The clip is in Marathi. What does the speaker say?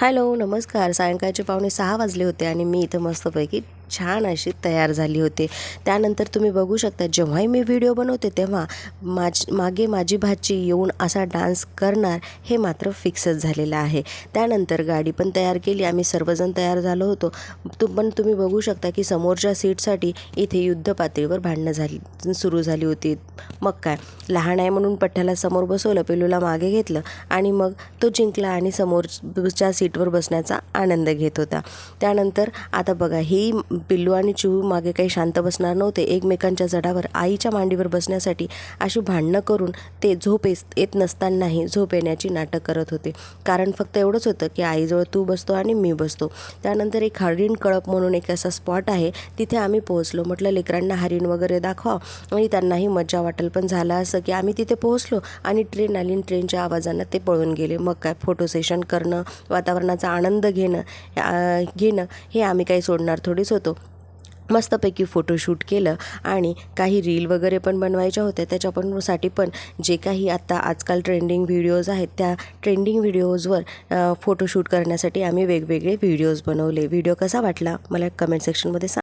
हॅलो नमस्कार. सायंकाळचे पावणे सहा वाजले होते आणि मी इथं मस्तपैकी छान अशी तयार झाली होती. त्यानंतर तुम्ही बघू शकता जेव्हाही मी व्हिडिओ बनवते तेव्हा माझ मागे माझी भाची येऊन असा डान्स करणार हे मात्र फिक्सच झालेलं आहे. त्यानंतर गाडी पण तयार केली आम्ही सर्वजण तयार झालो होतो. तु पण तुम्ही बघू शकता की समोरच्या सीटसाठी इथे युद्ध पातळीवर भांडणं झाली सुरू झाली होती. मग काय? लहान आहे म्हणून पठ्ठ्याला समोर बसवलं पेलूला मागे घेतलं आणि मग तो जिंकला आणि समोरच्या सीटवर बसण्याचा आनंद घेत होता. त्यानंतर आता बघा ही पिल्लू आणि चिहू मागे काही शांत बसणार नव्हते. एकमेकांच्या जडावर आईच्या मांडीवर बसण्यासाठी अशी भांडणं करून ते झोप येस- येत नसतानाही झोप येण्याची नाटक करत होते. कारण फक्त एवढंच होतं की आईजवळ तू बसतो आणि मी बसतो. त्यानंतर एक हरिण कळप म्हणून एक असा स्पॉट आहे. तिथे आम्ही पोहोचलो. म्हटलं लेकरांना हरिण वगैरे दाखवा. आणि त्यांनाही मजा वाटेल. पण झालं असं की आम्ही तिथे पोहोचलो आणि ट्रेन आली आणि ट्रेनच्या आवाजानं ते पळून गेले. मग काय फोटो सेशन करणं वातावरणाचा आनंद घेणं घेणं हे आम्ही काही सोडणार थोडीच होतो. मस्तपैकी फोटोशूट केलं आणि काही रील वगैरे पण बनवायच्या होत्या. त्याच्या पण साठी पण जे काही आत्ता आजकाल ट्रेंडिंग व्हिडिओज आहेत त्या ट्रेंडिंग व्हिडिओजवर फोटोशूट करण्यासाठी आम्ही वेगवेगळे व्हिडिओज बनवले. व्हिडिओ कसा वाटला? मला कमेंट सेक्शनमध्ये सांग.